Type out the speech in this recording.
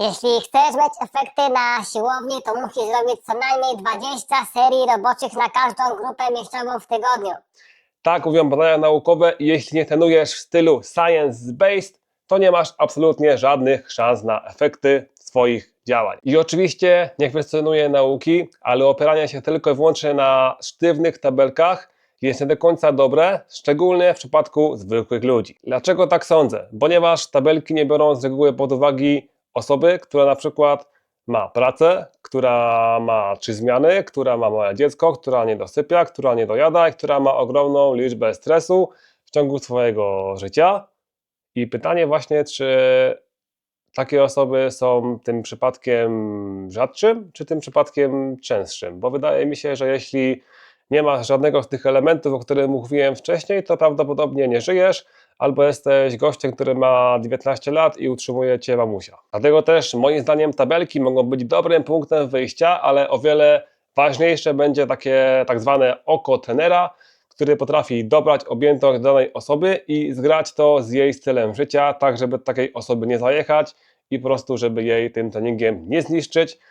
Jeśli chcesz mieć efekty na siłowni, to musisz zrobić co najmniej 20 serii roboczych na każdą grupę mięśniową w tygodniu. Tak mówią badania naukowe jeśli nie trenujesz w stylu science-based, to nie masz absolutnie żadnych szans na efekty swoich działań. I oczywiście nie kwestionuję nauki, ale opieranie się tylko i wyłącznie na sztywnych tabelkach jest nie do końca dobre, szczególnie w przypadku zwykłych ludzi. Dlaczego tak sądzę? Ponieważ tabelki nie biorą z reguły pod uwagę osoby, która na przykład ma pracę, która ma trzy zmiany, która ma małe dziecko, która nie dosypia, która nie dojada i która ma ogromną liczbę stresu w ciągu swojego życia. I pytanie właśnie, czy takie osoby są tym przypadkiem rzadszym, czy tym przypadkiem częstszym? Bo wydaje mi się, że jeśli nie masz żadnego z tych elementów, o których mówiłem wcześniej, to prawdopodobnie nie żyjesz, albo jesteś gościem, który ma 19 lat i utrzymuje cię mamusia. Dlatego też moim zdaniem tabelki mogą być dobrym punktem wyjścia, ale o wiele ważniejsze będzie takie tak zwane oko trenera, który potrafi dobrać objętość danej osoby i zgrać to z jej stylem życia, tak żeby takiej osoby nie zajechać i po prostu, żeby jej tym treningiem nie zniszczyć,